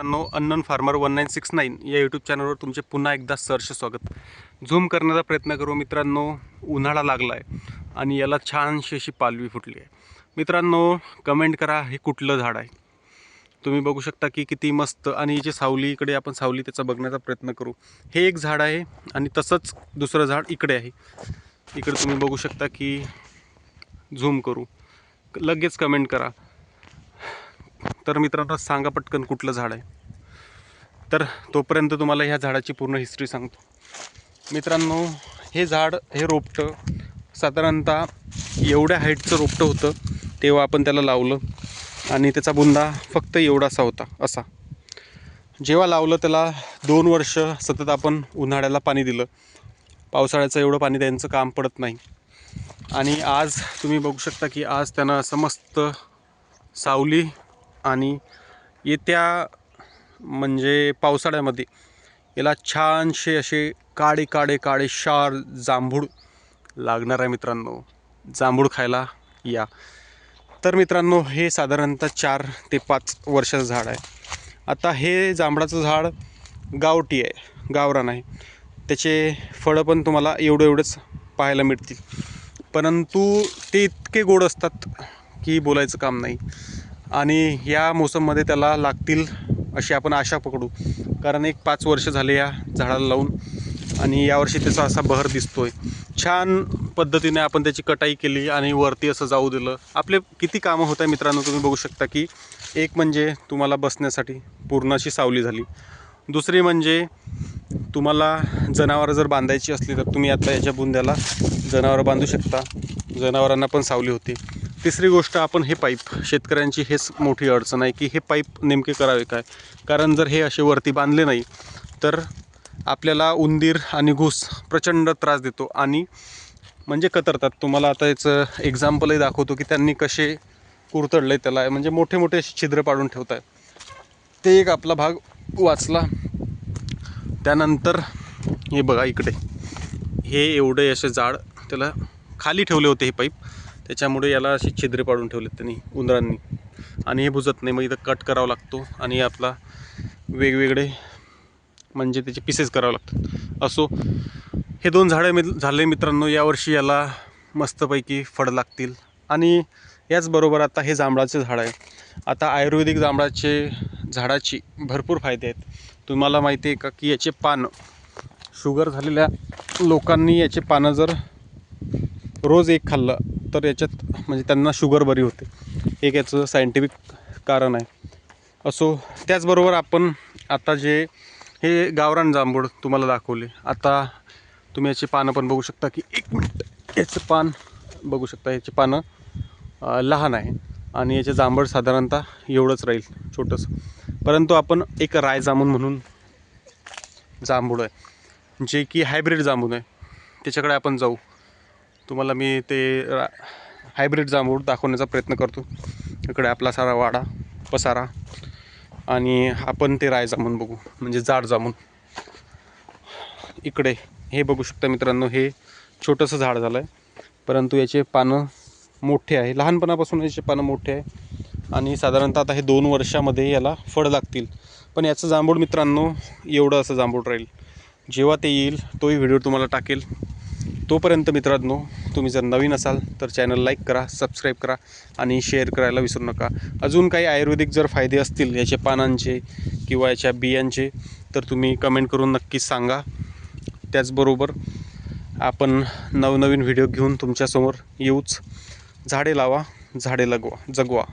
मित्रांनो unknown farmer one nine six nine या YouTube चॅनलवर तुमचे पुन्हा एकदा सरसे स्वागत. झूम करण्याचा प्रयत्न करू मित्रांनो उन्हाळा लागला आहे आणि याला छानशी अशी पालवी फुटली आहे. मित्रांनो कमेंट करा हे कुठलं झाड आहे? तुम्ही बघू शकता की किती मस्त आणि जे सावली इकडे आपण सावली त्याचा बघण्याचा प्रयत्न करू. हे एक झाड आहे आणि तसंच दुसरं झाड इकडे आहे. इकडे तुम्ही बघू शकता की झूम करू. लगेच कमेंट करा. तर मित्रांनो सांगा पटकन कुठलं झाड आहे. तर तोपर्यंत तुम्हाला ह्या झाडाची पूर्ण हिस्ट्री सांगतो. मित्रांनो हे झाड हे रोपटं साधारणतः एवढ्या हाईटचं रोपटं होतं तेव्हा आपण त्याला लावलं. आणि त्याचा बुंदा फक्त एवढासा होता असा. जेव्हा लावलं त्याला दोन वर्ष सतत आपण उन्हाळ्याला पाणी दिलं. पावसाळ्याचं एवढं पाणी द्यायचं काम पडत नाही. आणि आज तुम्ही बघू शकता की आज त्यांना असं मस्त सावली आणि येत्या म्हणजे पावसाळ्यामध्ये याला छानसे असे काळे काळे काळे शार जांभूळ लागणार आहे मित्रांनो. जांभूळ खायला या. तर मित्रांनो हे साधारणतः चार ते पाच वर्षाचं झाड आहे. आता हे जांभळाचं झाड गावठी आहे गावरान आहे. त्याचे फळं पण तुम्हाला एवढं एवढंच पाहायला मिळतील. परंतु ते इतके गोड असतात की बोलायचं काम नाही. आणि या मोसममध्ये त्याला लागतील अशी आपण आशा पकडू. कारण एक पाच वर्ष झाले या झाडाला लावून आणि यावर्षी त्याचा असा बहर दिसतो आहे छान पद्धतीने आपण त्याची कटाई केली आणि वरती असं जाऊ दिलं. आपले किती कामं होत आहे मित्रांनो तुम्ही बघू शकता की एक म्हणजे तुम्हाला बसण्यासाठी पूर्ण अशी सावली झाली. दुसरी म्हणजे तुम्हाला जनावरं जर बांधायची असली तर तुम्ही आता याच्या बुंद्याला जनावरं बांधू शकता. जनावरांना पण सावली होती. तिसरी गोष्ट आपण हे पाईप शेतकऱ्यांची हेच मोठी अडचण आहे की हे पाईप नेमके करावे काय? कारण जर हे असे वरती बांधले नाही तर आपल्याला उंदीर आणि घुस प्रचंड त्रास देतो आणि म्हणजे कतरतात. तुम्हाला आता याचं एक्झाम्पलही दाखवतो की त्यांनी कसे कुरतडले त्याला म्हणजे मोठे मोठे असे छिद्र पाडून ठेवत आहे ते एक आपला भाग वाचला. त्यानंतर हे बघा इकडे. हे एवढे असे जाड त्याला खाली ठेवले होते हे पाईप. त्याच्यामुळे याला अशी छिद्रे पाडून ठेवलेत त्यांनी उंदरांनी. आणि हे बुजत नाही मग इथं कट करावा लागतो आणि आपला वेगवेगळे म्हणजे त्याचे पीसेस करावे लागतात. असो हे दोन झाडे मित झाले मित्रांनो यावर्षी याला मस्तपैकी फळ लागतील. आणि याचबरोबर आता हे जांभळाचे झाड आहे. आता आयुर्वेदिक जांभळाचे झाडाची भरपूर फायदे आहेत. तुम्हाला माहिती आहे का की याचे पानं शुगर झालेल्या लोकांनी याचे पानं जर रोज एक खाल्लं तर याच्यात म्हणजे त्यांना शुगर बरी होते. एक याचं सायंटिफिक कारण आहे. असो त्याचबरोबर आपण आता जे हे गावरान जांभूळ तुम्हाला दाखवले. आता तुम्ही याची पानं पण बघू शकता की एक मिनिट याचं पान बघू शकता. याची पानं लहान आहे आणि याचे जांभळ साधारणतः एवढंच राहील छोटंसं. परंतु आपण एक राय जामून म्हणून जांभूळ आहे जे की हायब्रिड जांभूळ आहे. त्याच्याकडे आपण जाऊ. तुम्हाला मी ते रा हायब्रिड जांभूळ दाखवण्याचा प्रयत्न करतो. इकडे आपला सारा वाडा पसारा आणि आपण ते राय जामून बघू म्हणजे जाड जामून. इकडे हे बघू शकता मित्रांनो हे छोटंसं झाड झालं आहे परंतु याचे पानं मोठे आहे. लहानपणापासून याचे पानं मोठे आहे. आणि साधारणतः आता हे दोन वर्षामध्ये याला फळ लागतील. पण याचं जांभूळ मित्रांनो एवढं असं जांभूळ राहील. जेव्हा ते येईल तोही व्हिडिओ तुम्हाला टाकेल. तोपर्यंत मित्रांनो तुम्ही जर नवीन असाल तर चॅनल लाईक करा सबस्क्राईब करा आणि शेअर करायला विसरू नका. अजून काही आयुर्वेदिक जर फायदे असतील याच्या पानांचे किंवा याच्या बियांचे तर तुम्ही कमेंट करून नक्कीच सांगा. त्याचबरोबर आपण नवनवीन व्हिडिओ घेऊन तुमच्यासमोर येऊच. झाडे लावा झाडे लगवा जगवा.